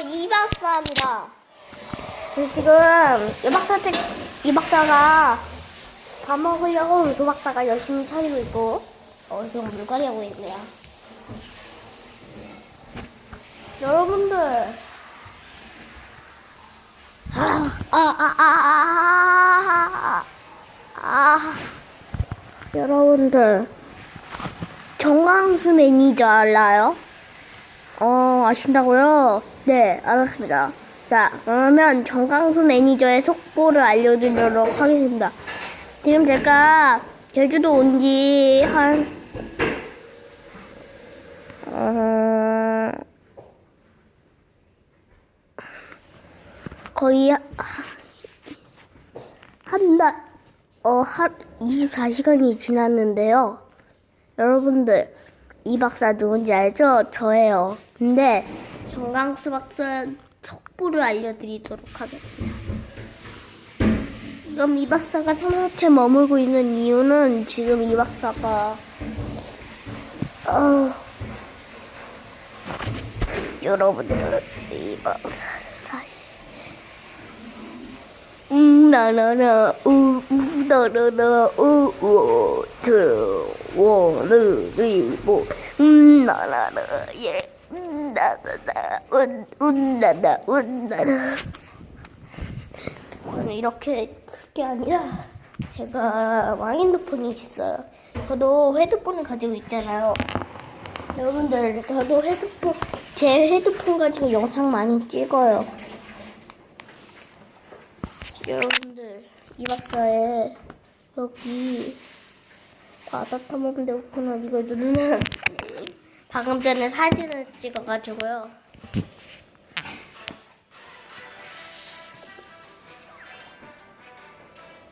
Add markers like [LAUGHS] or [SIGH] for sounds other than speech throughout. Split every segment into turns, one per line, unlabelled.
이 박사입니다. 지금 이 박사 책, 이 박사가 밥 먹으려고 두 박사가 열심히 차리고 있고, 어, 지금 물갈이 하고 있네요. 여러분들. 아, 아, 아, 아, 아, 아, 아. 여러분들. 정광수 매니저 알아요? 어, 아신다고요? 네, 알았습니다. 자, 그러면 정강수 매니저의 속보를 알려드리도록 하겠습니다. 지금 제가 제주도 온 지 한, 어, 거의 하- 한 달, 어, 한 24시간이 지났는데요. 여러분들, 이 박사 누군지 알죠? 저예요. 근데 정강수 박사 속보를 알려드리도록 하겠습니다. 그럼 이 박사가 삼호텔 머물고 있는 이유는 지금 이 박사가 어, 여러분들 이음 나나나 우우 나나나 우우 드워르리보 음 나나나 예 음, 나나나 운 운나나 운나나 저는 이렇게 크게 아니라 제가 왕핸드폰이 있어요. 저도 헤드폰을 가지고 있잖아요. 여러분들 저도 헤드폰 제 헤드폰 가지고 영상 많이 찍어요. 여러분들 이 박사의 여기 바다 탐험대 오픈한 이거 누르면 방금 전에 사진을 찍어가지고요.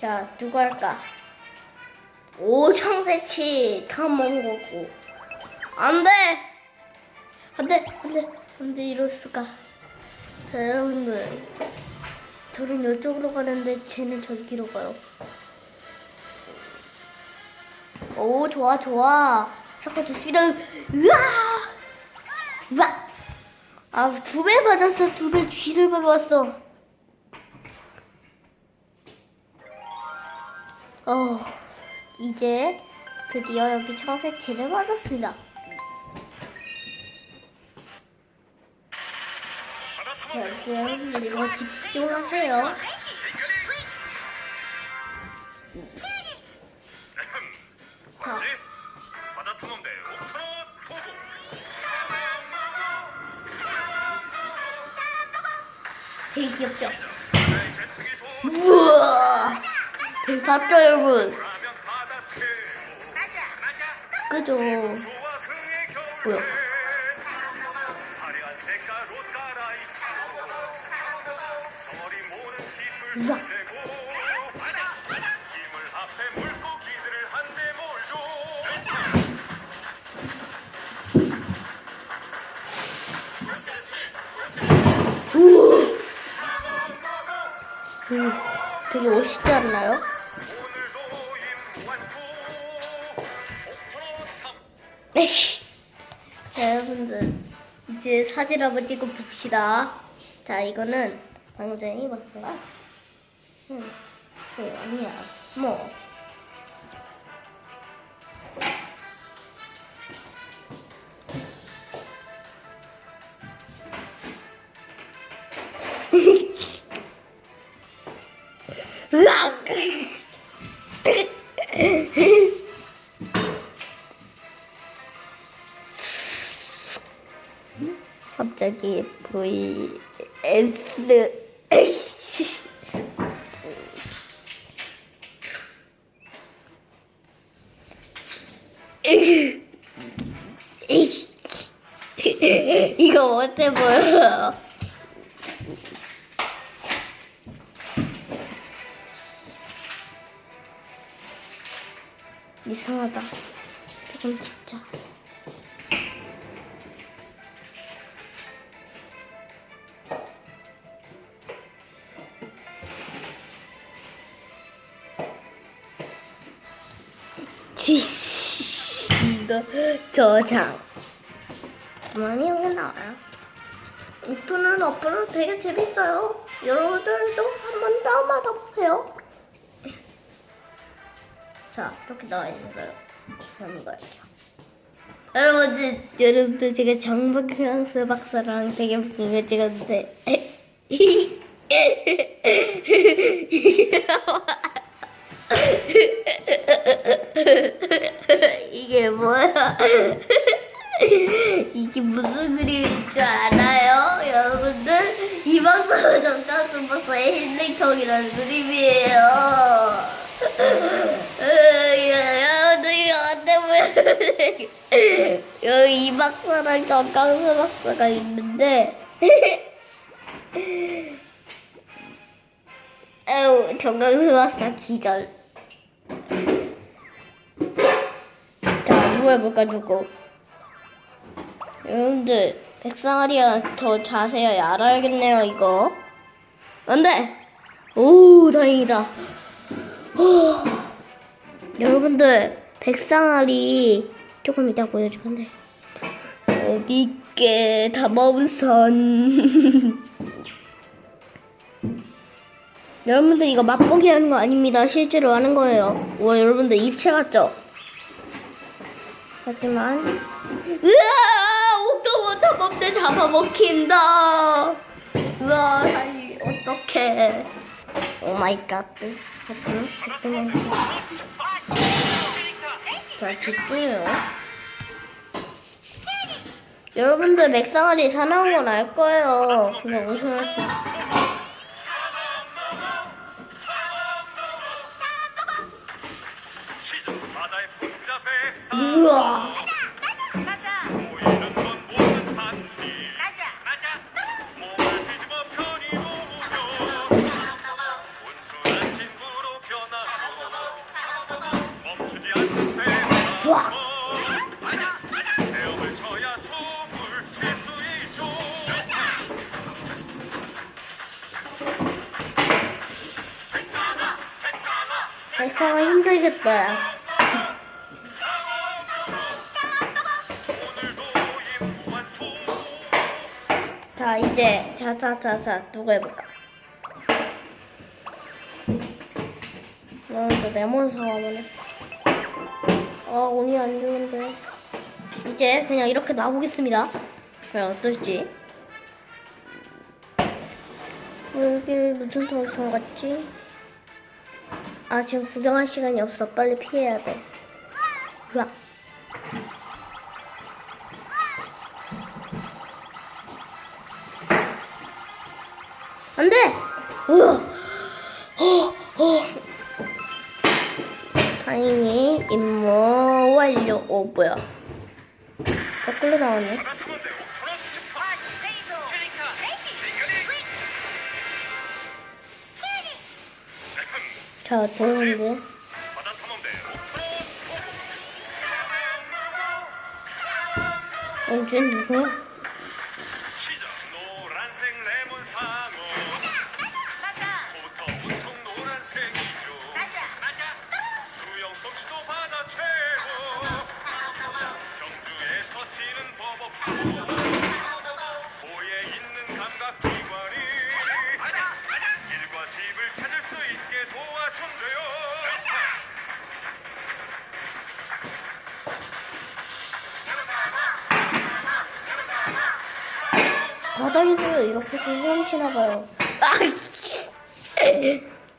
자 누구 할까? 오 청새치 탐험 거고 안 돼 안 돼 안 돼 안 돼 이럴 수가. 자 여러분들 저는 이쪽으로 가는데 쟤는 저기로 가요. 오 좋아 좋아 사건 좋습니다. 으아 으아 아 두 배 맞았어 두 배 쥐를 밟았어. 어 이제 드디어 여기. 자 이제 여러분들 이거 집중하세요.
바다 탐험대 옥토너 도구
되게 귀엽죠?
바다의 제트기 도구
우와 봤죠 여러분?
라면 바다 최고 맞아
그죠?
좋아 흥의 겨울
뭐야? 자 여러분들 이제 사진 한번 찍고 봅시다. 자 이거는 방금 전에 입었어요. 응. 네, 아니야. 뭐. 으악! [LAUGHS] 갑자기 V S 이거 못해 보여요. 이상하다. 조금 진짜. 저장 많이 여기 나와요. 이토는 어플은 되게 재밌어요. 여러분들도 한번 다운받아 보세요. 자, 이렇게 나와 있는 거예요. 그럼 이거 할게요. 여러분들, 여러분들 제가 정박형수 박사랑 되게 웃긴 거 찍었는데 [LAUGHS] [LAUGHS] 이게 뭐야? 이게 무슨 그림인 줄 알아요? 여러분들? 이 방송은 정가수 박사의 힐링통이라는 그림이에요. 여러분들 이거 어때? 여기 이 박사랑 정강수 박사가 있는데 정강수 박사 기절 자 누구 해볼까 누구 여러분들 백상아리가 더 자세히 알아야겠네요 이거. 안돼! 오 다행이다. 후. 여러분들 백상아리 조금 이따 보여줄 건데 어디 있게 담아온선. [LAUGHS] 여러분들 이거 맛보기 하는 거 아닙니다. 실제로 하는 거예요. 와 여러분들 입체 같죠 하지만 으아 옥토버 탑업대 잡아먹힌다. 으아 살리 어떡해. 오 마이 갓. 하여튼 집중해 자 집중해요. 여러분들 맥상아리 사나운 건 알 거예요. 그냥 웃으면서 우와.
보이는 건 모든 반지. 맞아 몸을 뒤집어 편히 놓으면 온순한 친구로 변하고 멈추지 않는 백사
우와
헤엄을 쳐야 속을 칠수 있죠. 백사나 백사나
맥상아 힘들겠다 이제 자자자자 누구 해볼까? 나는 또 레몬 사와보네. 아 운이 안 좋은데. 이제 그냥 이렇게 놔보겠습니다. 과연 어떨지? 여기 무슨 통성 같지? 아 지금 구경할 시간이 없어. 빨리 피해야 돼. 으악 안돼! 우와! 어, 어. 다행히 임무 완료. 오 뭐야? 거꾸로 나오네. 자
오프로
언제 누구야?
호에 있는 감각기관이 길과 집을 찾을 수 있게 도와준대요
바닥에서 이렇게 헤엄치나 봐요. 아!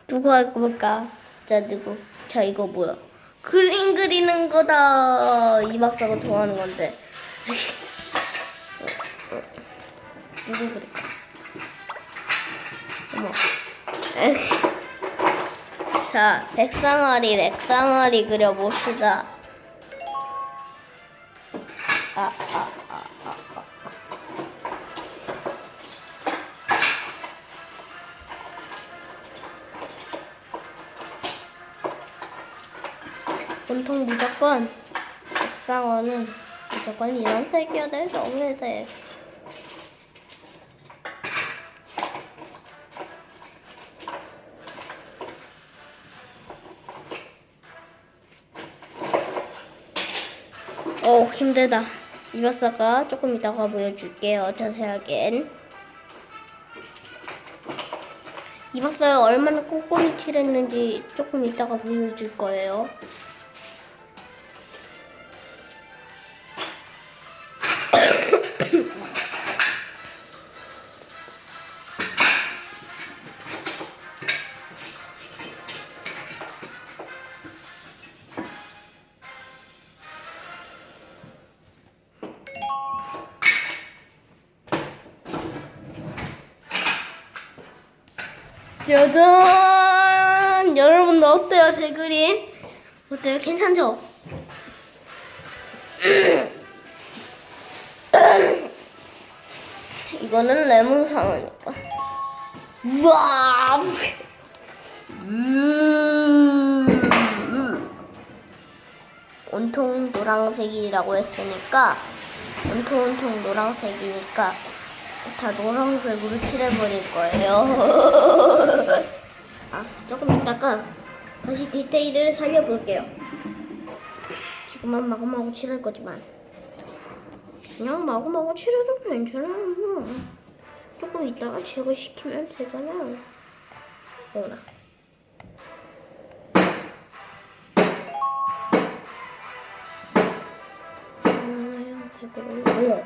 누구 할 걸까? 자 누구? 자 이거 뭐야? 그림 그리는 거다. 이 박사가 좋아하는 건데. 누구 그릴까? 어머. 자, 백상아리, 백상아리 그려봅시다. 아, 아, 아, 아, 아. 온통 무조건 백상어는 무조건 이런 색이어야 돼, 정회색. 힘들다. 입었어가 조금 이따가 보여줄게요. 자세하게는. 입었어요. 얼마나 꼼꼼히 칠했는지 조금 이따가 보여줄 거예요. 짜잔! 여러분 어때요 제 그림? 어때요? 괜찮죠? 이거는 레몬 상어니까. 우와! 음. 온통 노란색이라고 했으니까 온통 온통 노란색이니까 다 노란색으로 칠해버릴 거예요. [LAUGHS] 아, 조금 있다가 다시 디테일을 살려볼게요. 지금은 마구마구 칠할 거지만 그냥 마구마구 칠해도 괜찮아요. 조금 있다가 제거시키면 되잖아요. 어머나. 음, 제거를.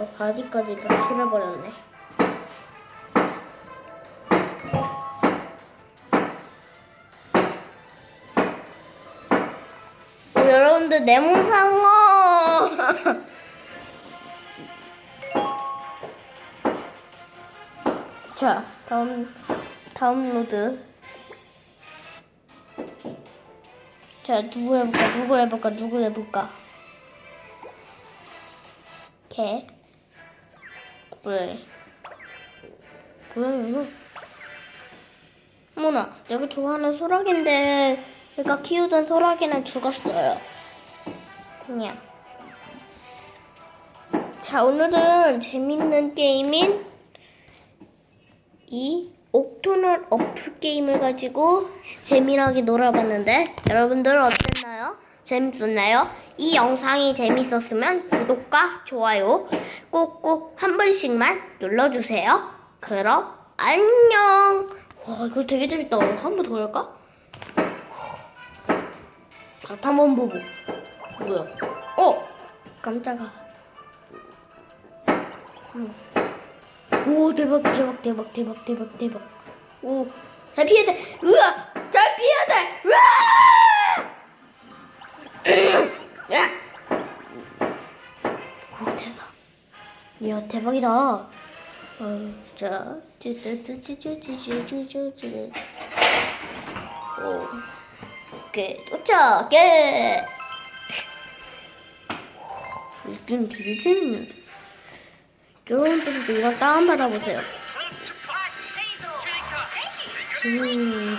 어, 바디까지 다 칠해버렸네. 어, 여러분들 레몬상어! [LAUGHS] 자 다음 다운로드. 자 누구 해볼까? 누구 해볼까? 누구 해볼까? 개 왜? 이거 어머나 내가 좋아하는 소라기인데 내가 키우던 소라기는 죽었어요 그냥 자 오늘은 재밌는 게임인 이 옥토널 어플 게임을 가지고 재미나게 놀아봤는데 여러분들 어땠나요? 재밌었나요? 이 영상이 재밌었으면 구독과 좋아요 꼭꼭 한 번씩만 눌러주세요. 그럼 안녕. 와 이거 되게 재밌다. 한 번 더 할까? 한번 보고. 뭐야? 어 깜짝아. 음. 오 대박 대박 대박 대박 대박 대박 오잘 피해야 돼 으아 잘 피해야 돼 으아. 오 대박. 이야 대박이다. 어, 자 쭈쭈쭈쭈쭈쭈쭈쭈쭈 오 오케이 도착! 예! 이건 되게 재밌는데. 여러분들도 이거 다운받아보세요. 음.